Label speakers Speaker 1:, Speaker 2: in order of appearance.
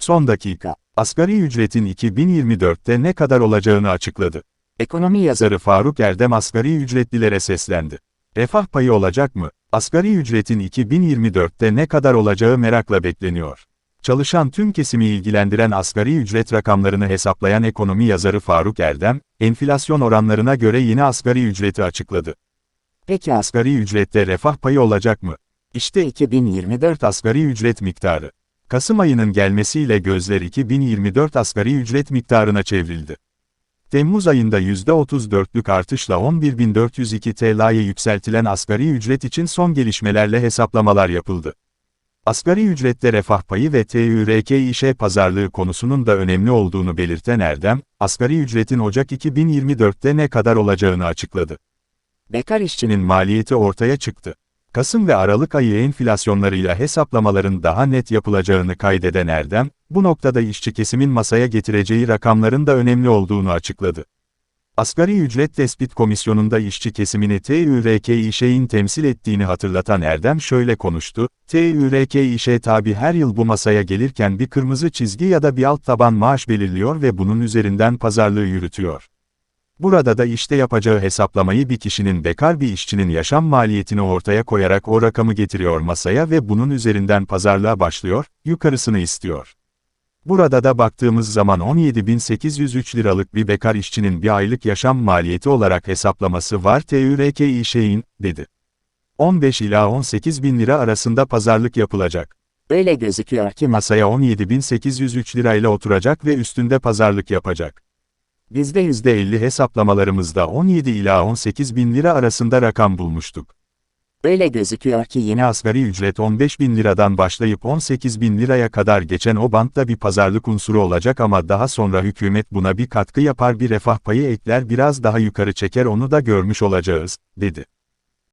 Speaker 1: Son dakika, asgari ücretin 2024'te ne kadar olacağını açıkladı. Ekonomi yazarı Faruk Erdem asgari ücretlilere seslendi. Refah payı olacak mı? Asgari ücretin 2024'te ne kadar olacağı merakla bekleniyor. Çalışan tüm kesimi ilgilendiren asgari ücret rakamlarını hesaplayan ekonomi yazarı Faruk Erdem, enflasyon oranlarına göre yeni asgari ücreti açıkladı. Peki asgari ücrette refah payı olacak mı? İşte 2024 asgari ücret miktarı. Kasım ayının gelmesiyle gözler 2024 asgari ücret miktarına çevrildi. Temmuz ayında %34'lük artışla 11.402 TL'ye yükseltilen asgari ücret için son gelişmelerle hesaplamalar yapıldı. Asgari ücrette refah payı ve TÜRK işe pazarlığı konusunun da önemli olduğunu belirten Erdem, asgari ücretin Ocak 2024'te ne kadar olacağını açıkladı. Bekar işçinin maliyeti ortaya çıktı. Kasım ve Aralık ayı enflasyonlarıyla hesaplamaların daha net yapılacağını kaydeden Erdem, bu noktada işçi kesimin masaya getireceği rakamların da önemli olduğunu açıkladı. Asgari Ücret Tespit Komisyonu'nda işçi kesimini TÜRK İŞ'in temsil ettiğini hatırlatan Erdem şöyle konuştu, TÜRK İŞ tabi her yıl bu masaya gelirken bir kırmızı çizgi ya da bir alt taban maaş belirliyor ve bunun üzerinden pazarlığı yürütüyor. Burada da işte yapacağı hesaplamayı bir kişinin bekar bir işçinin yaşam maliyetini ortaya koyarak o rakamı getiriyor masaya ve bunun üzerinden pazarlığa başlıyor, yukarısını istiyor. Burada da baktığımız zaman 17.803 liralık bir bekar işçinin bir aylık yaşam maliyeti olarak hesaplaması var TÜRK İŞ'in, dedi. 15 ila 18 bin lira arasında pazarlık yapılacak. Öyle gözüküyor ki masaya 17.803 lirayla oturacak ve üstünde pazarlık yapacak. Bizde %50 hesaplamalarımızda 17 ila 18 bin lira arasında rakam bulmuştuk. Öyle gözüküyor ki yeni asgari ücret 15 bin liradan başlayıp 18 bin liraya kadar geçen o bantta bir pazarlık unsuru olacak ama daha sonra hükümet buna bir katkı yapar bir refah payı ekler biraz daha yukarı çeker onu da görmüş olacağız, dedi.